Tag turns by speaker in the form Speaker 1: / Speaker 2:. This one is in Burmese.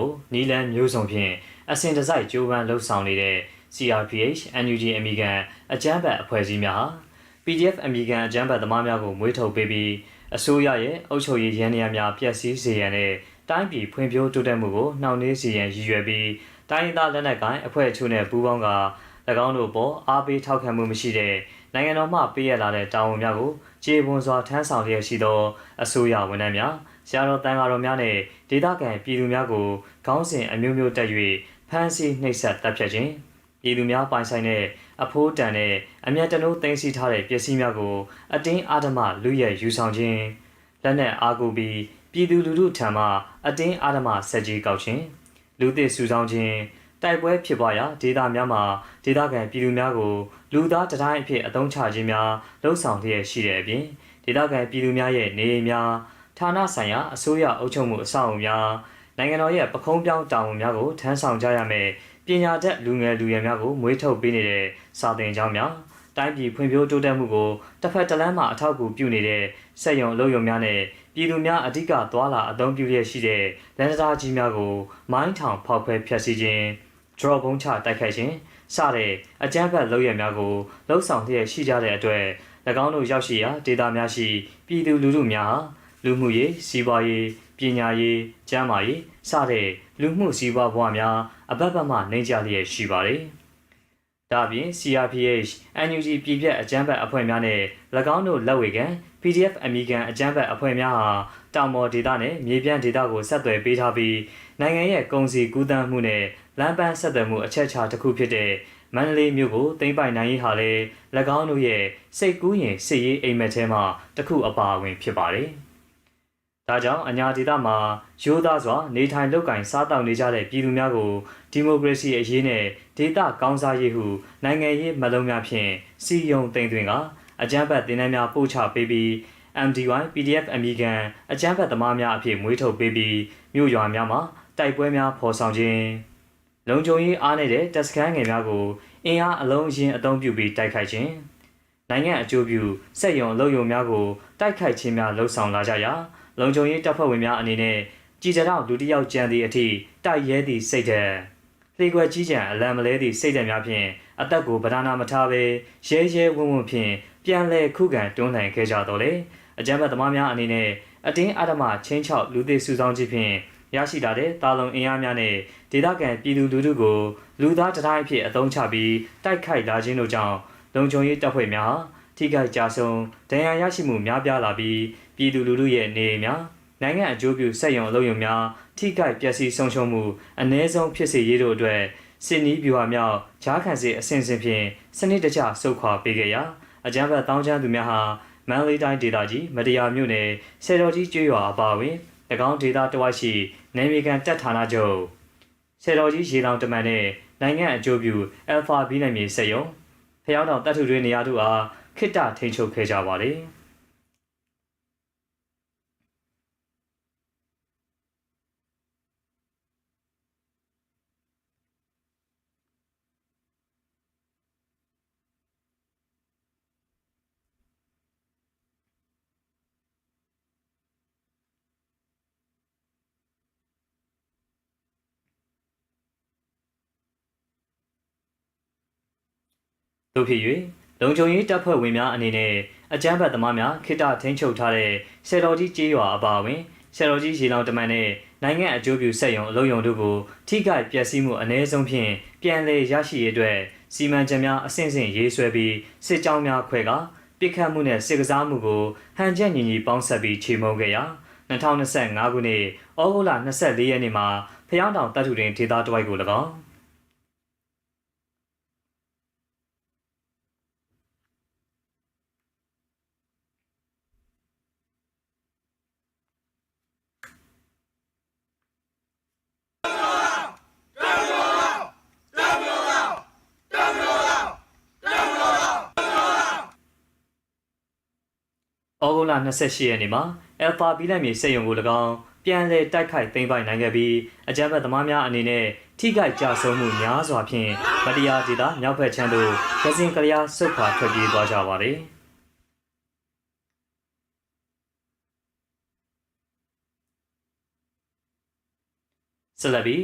Speaker 1: ကိုနီလန်မျိုးစုံဖြင့်အစဉ်တစိုက်ကြိုးပမ်းလှုပ်ဆောင်နေတဲ့ CRPH NUG အမိကန်အကြမ်းဖက်အဖွဲ့အစည်းများဟာ PDF အမိကန်အကြမ်းဖက်သမားများကိုမွေးထုတ်ပေးပြီးအစိုးရရဲ့အုပ်ချုပ်ရေးရန်ရာများပျက်စီးစေရန်နဲ့တိုင်းပြည်ဖွံ့ဖြိုးတိုးတက်မှုကိုနှောင့်နှေးစေရန်ရည်ရွယ်ပြီးတိုင်းဒေသလက်နက်ကိုင်အဖွဲ့အချို့နဲ့ပူးပေါင်းက၎င်းတို့ပေါ်အားပေးထောက်ခံမှုမရှိတဲ့နိုင်ငံတော်မှပေးရလာတဲ့တာဝန်များကိုခြေပွန်စွာထမ်းဆောင်ရရှိသောအစိုးရဝန်ထမ်းများ ဆရာတော်တန်ဃာတော်များနဲ့ဒေသခံပြည်သူများကိုခေါင်းစဉ်အမျိုးမျိုးတက်၍ဖမ်းဆီးနှိပ်စက်တပ်ဖြတ်ခြင်းပြည်သူများပိုင်ဆိုင်တဲ့အဖိုးတန်တဲ့အမျက်တနိုးသိမ်းဆည်းထားတဲ့ပစ္စည်းများကို အတင်းအဓမ္မလူရဲယူဆောင်ခြင်းလက်နက်အားကိုပြီးပြည်သူလူထုထံမှအတင်းအဓမ္မဆက်ကြီးကောက်ခြင်းလူသစ်စုဆောင်ခြင်းတိုက်ပွဲဖြစ်ပွားရာဒေသများမှာဒေသခံပြည်သူများကို လူသားတတိုင်းအဖြစ်အသုံးချခြင်းများလှုံ့ဆော်လျက်ရှိတဲ့အပြင်ဒေသခံပြည်သူများရဲ့နေအိမ်များ ဌာနဆိုင်ရာအစိုးရအုပ်ချုပ်မှုအဆောက်အအုံများနိုင်ငံတော်ရဲ့ပခုံးပြောင်းတာဝန်များကိုထမ်းဆောင်ကြရမယ်ပညာတတ်လူငယ်လူရွယ်များကိုမွေးထုတ်ပေးနေတဲ့စာသင်ကျောင်းများတိုင်းပြည်ဖွံ့ဖြိုးတိုးတက်မှုကိုတစ်ဖက်တစ်လမ်းမှအထောက်အကူပြုနေတဲ့စက်ရုံအလုပ်ရုံများနဲ့ပြည်သူများအ धिक သွာလာအသုံးပြုရရှိတဲ့လမ်းစားကြီးများကိုမိုင်းထောင်ဖောက်ခွဲဖျက်ဆီးခြင်း draw ဘုံချတိုက်ခိုက်ခြင်းစတဲ့အကြမ်းဖက်လုပ်ရများကိုလှုံ့ဆော်လျက်ရှိကြတဲ့အတွက်၎င်းတို့ရောက်ရှိရာဒေသများရှိပြည်သူလူထုများ လူမှုရေးစီးပွားရေးပညာရေးကျန်းမာရေးစတဲ့လူမှုစီးပွားဘဝများအပတ်ပတ်မှနှိမ့်ကြလျက်ရှိပါတယ်။ဒါ့အပြင် CRPH NUG ပြည်ပြတ်အကြမ်းဖက်အဖွဲ့များနဲ့၎င်းတို့လက်ဝေခံ PDF အမိကန်အကြမ်းဖက်အဖွဲ့များဟာတောင်ပေါ်ဒေသနဲ့မြေပြန့်ဒေသကိုဆက်သွယ်ပေးထားပြီးနိုင်ငံရဲ့ကုန်စည်ကူးသန်းမှုနဲ့လမ်းပန်းဆက်သွယ်မှုအချက်အခြာတစ်ခုဖြစ်တဲ့မန္တလေးမြို့ကိုသိမ်းပိုက်နိုင်ရေးဟာလည်း၎င်းတို့ရဲ့စိတ်ကူးရင်စစ်ရေးအိမ်မက်ထဲမှာတစ်ခုအပါအဝင်ဖြစ်ပါတယ်။ ဒါကြောင့်အညာဒေသမှာရိုးသားစွာနေထိုင်လုပ်ကင်စားတောက်နေကြတဲ့ပြည်သူများကိုဒီမိုကရေစီအရေးနဲ့ဒေသကောင်းစားရေးဟုနိုင်ငံရေးမလုံးများဖြင့်စီယုံတင်သွင်းကအကြမ်းဖက်တင်နန်းများပို့ချပေးပြီး MDY PDF အမိကန်အကြမ်းဖက်သမားများအဖြစ်မွေးထုတ်ပေးပြီးမြို့ရွာများမှာတိုက်ပွဲများဖော်ဆောင်ခြင်းလုံခြုံရေးအားနည်းတဲ့တပ်စခန်းငယ်များကိုအင်အားအလုံးအင်းအုံပြုပြီးတိုက်ခိုက်ခြင်းနိုင်ငံအကျိုးပြုစက်ယုံအလုပ်ယုံများကိုတိုက်ခိုက်ခြင်းများလှုံ့ဆော်လာကြရာ လုံခြုံရေးတပ်ဖွဲ့ဝင်များအနေနဲ့ကြည်ကြတော့လူတစ်ယောက်ကြံသည့်အထိတိုက်ရဲသည့်စိတ်ဓာတ်လေကွယ်ကြီးကြံအလံမလဲသည့်စိတ်ဓာတ်များဖြင့်အသက်ကိုဗဒနာမထားဘဲရဲရဲဝံ့ဝံ့ဖြင့်ပြန်လဲခုခံတွန်းလှန်ခဲ့ကြတော့လေအကြမ်းဖက်သမားများအနေနဲ့အတင်းအဓမ္မချင်းချောက်လူသေးစုဆောင်ခြင်းဖြင့်ရရှိလာတဲ့တာလုံအင်အားများနဲ့ဒေသခံပြည်သူလူထုကိုလူသားတတိုင်းအဖြစ်အသုံးချပြီးတိုက်ခိုက်လာခြင်းတို့ကြောင့်လုံခြုံရေးတပ်ဖွဲ့များထိခိုက်ကြဆုံးဒဏ်ရာရရှိမှုများပြားလာပြီး ပြည်သူလူထုရဲ့နေအိမ်များနိုင်ငံအကျိုးပြုစက်ရုံအလုပ်ရုံများထိခိုက်ပျက်စီးဆုံးရှုံးမှုအ ਨੇ ဆုံးဖြစ်စေရေးတို့အတွက်စစ်နီးဗျူဟာမြောက်ဂျားခံစီအစဉ်စဉ်ဖြင့်စနစ်တကျစုခွာပေးခဲ့ရာအကြမ်းဖက်တောင်းချမ်းသူများဟာမန္တလေးတိုင်းဒေသကြီးမတရားမြို့နယ်ဆယ်တော်ကြီးကျွော်အပါအဝင်၎င်းဒေသတဝိုက်ရှိနေမီကန်တပ်ဌာနချုပ်ဆယ်တော်ကြီးရေလောင်တမန်နဲ့နိုင်ငံအကျိုးပြုအယ်ဖာဘီနိုင်မြေစက်ရုံဖျောင်းတော်တပ်ထုတွေနေရာတို့အားခိတ္တထိန်ချုပ်ခဲ့ကြပါလေ။ တို့ဖြစ်၍လုံခြုံရေးတပ်ဖွဲ့ဝင်များအနေနဲ့အကြမ်းဖက်သမားများခိတ္တထိန်းချုပ်ထားတဲ့ဆယ်တော်ကြီးကျေးရွာအပါအဝင်ဆယ်တော်ကြီးရေလောင်တမန်နဲ့နိုင်ငံအကျိုးပြုစက်ရုံအလုံးယုံတို့ကိုထိခိုက်ပျက်စီးမှုအ ਨੇ ဆုံးဖြင့်ပြန်လည်ရရှိရတဲ့စီမံချက်များအဆင့်ဆင့်ရေးဆွဲပြီးစစ်ကြောင်းများခွဲကပြစ်ခတ်မှုနဲ့စစ်ကစားမှုကိုဟန်ချက်ညီညီပေါင်းဆက်ပြီးချေမှုန်းခဲ့ရာ2025ခုနှစ်ဩဂုတ်လ24ရက်နေ့မှာဖျောင်းတောင်တပ်ထုတွင်ဒေသတဝိုက်ကို၎င်း ဩဂုတ်လ28ရက်နေ့မှာအယ်ဖာဘီလက်မြေစက်ရုံကို၎င်းပြန်လည်တိုက်ခိုက်သိမ်းပိုက်နိုင်ခဲ့ပြီးအကြမ်းဖက်သမားများအနေနဲ့ထိခိုက်ကြဆုံးမှုများစွာဖြင့်မတရားဒေသမြောက်ဘက်ခြမ်းသို့ကစင်ကလျာဆုတ်ခွာထွက်ပြေးသွားကြပါသည်ဆက်လက်ပြီး